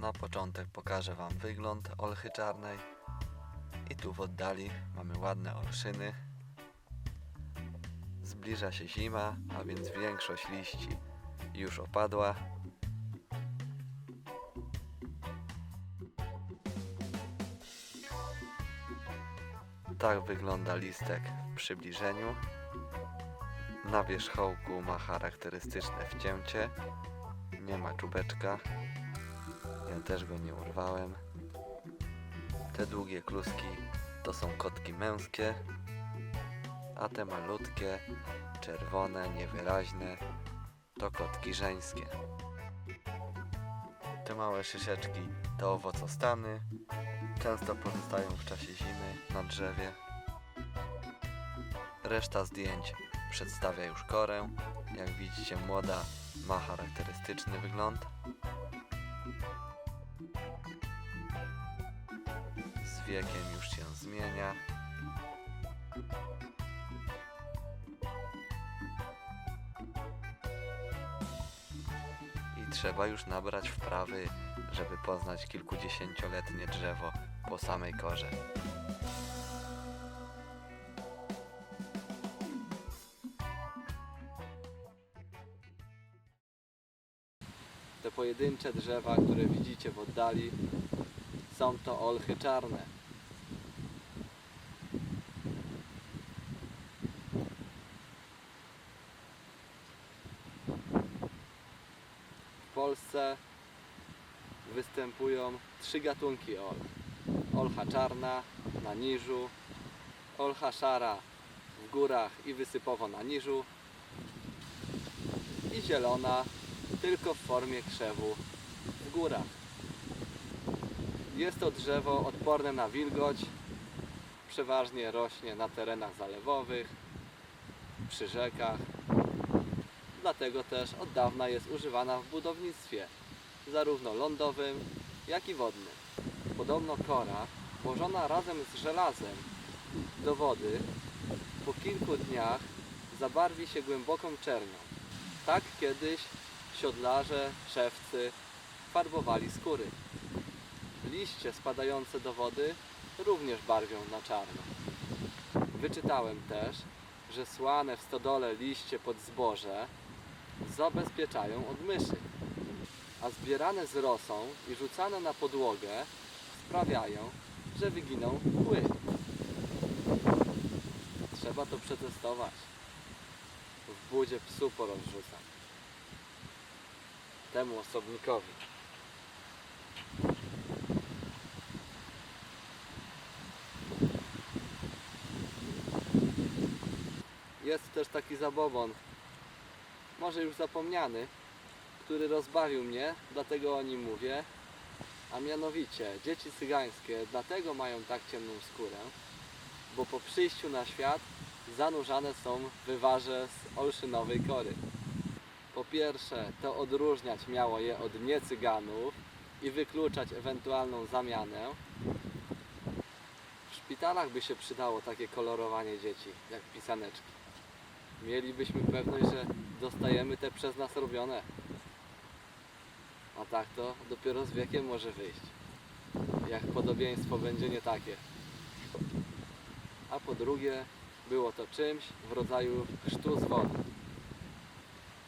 Na początek pokażę Wam wygląd olchy czarnej. I tu w oddali mamy ładne olszyny. Zbliża się zima, a więc większość liści już opadła. Tak wygląda listek w przybliżeniu. Na wierzchołku ma charakterystyczne wcięcie. Nie ma czubeczka. Ja też go nie urwałem. Te długie kluski to są kotki męskie, a te malutkie, czerwone, niewyraźne to kotki żeńskie. Te małe szyszeczki to owocostany, często pozostają w czasie zimy na drzewie. Reszta zdjęć przedstawia już korę. Jak widzicie, młoda ma charakterystyczny wygląd. Wiekiem już się zmienia. I trzeba już nabrać wprawy, żeby poznać kilkudziesięcioletnie drzewo po samej korze. Te pojedyncze drzewa, które widzicie w oddali, są to olchy czarne. Polsce występują trzy gatunki olch. Olcha czarna na niżu, olcha szara w górach i wysypowo na niżu i zielona tylko w formie krzewu w górach. Jest to drzewo odporne na wilgoć, przeważnie rośnie na terenach zalewowych, przy rzekach. Dlatego też od dawna jest używana w budownictwie, zarówno lądowym, jak i wodnym. Podobno kora, włożona razem z żelazem do wody, po kilku dniach zabarwi się głęboką czernią. Tak kiedyś siodlarze, szewcy farbowali skóry. Liście spadające do wody również barwią na czarno. Wyczytałem też, że słane w stodole liście pod zboże zabezpieczają od myszy, a zbierane z rosą i rzucane na podłogę sprawiają, że wyginą kły. Trzeba to przetestować. W budzie psu porozrzucam temu osobnikowi. Jest też taki zabobon, może już zapomniany, który rozbawił mnie, dlatego o nim mówię. A mianowicie, dzieci cygańskie dlatego mają tak ciemną skórę, bo po przyjściu na świat zanurzane są w wywarze z olszynowej kory. Po pierwsze, to odróżniać miało je od niecyganów i wykluczać ewentualną zamianę. W szpitalach by się przydało takie kolorowanie dzieci, jak pisaneczki. Mielibyśmy pewność, że dostajemy te przez nas robione. A tak to dopiero z wiekiem może wyjść. Jak podobieństwo będzie nie takie. A po drugie, było to czymś w rodzaju chrztu z wody.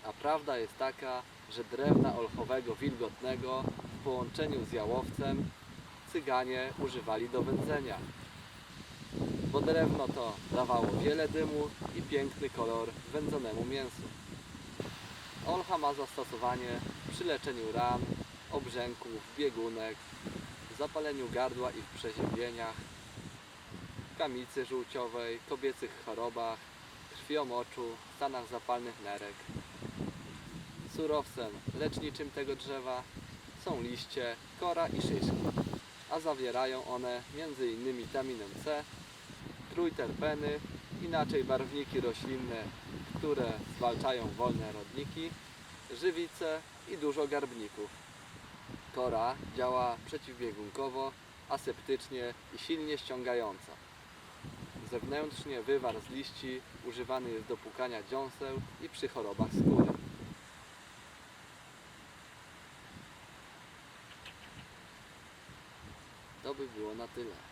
A prawda jest taka, że drewna olchowego wilgotnego w połączeniu z jałowcem cyganie używali do wędzenia. Bo drewno to dawało wiele dymu i piękny kolor wędzonemu mięsu. Olcha ma zastosowanie przy leczeniu ran, obrzęków, biegunek, zapaleniu gardła i w przeziębieniach, kamicy żółciowej, kobiecych chorobach, krwiomoczu, stanach zapalnych nerek. Surowcem leczniczym tego drzewa są liście, kora i szyszki, a zawierają one m.in. witaminę C, trójterpeny, inaczej barwniki roślinne, które zwalczają wolne rodniki, żywice i dużo garbników. Kora działa przeciwbiegunkowo, aseptycznie i silnie ściągająco. Zewnętrznie wywar z liści używany jest do płukania dziąseł i przy chorobach skóry. to by było na tyle.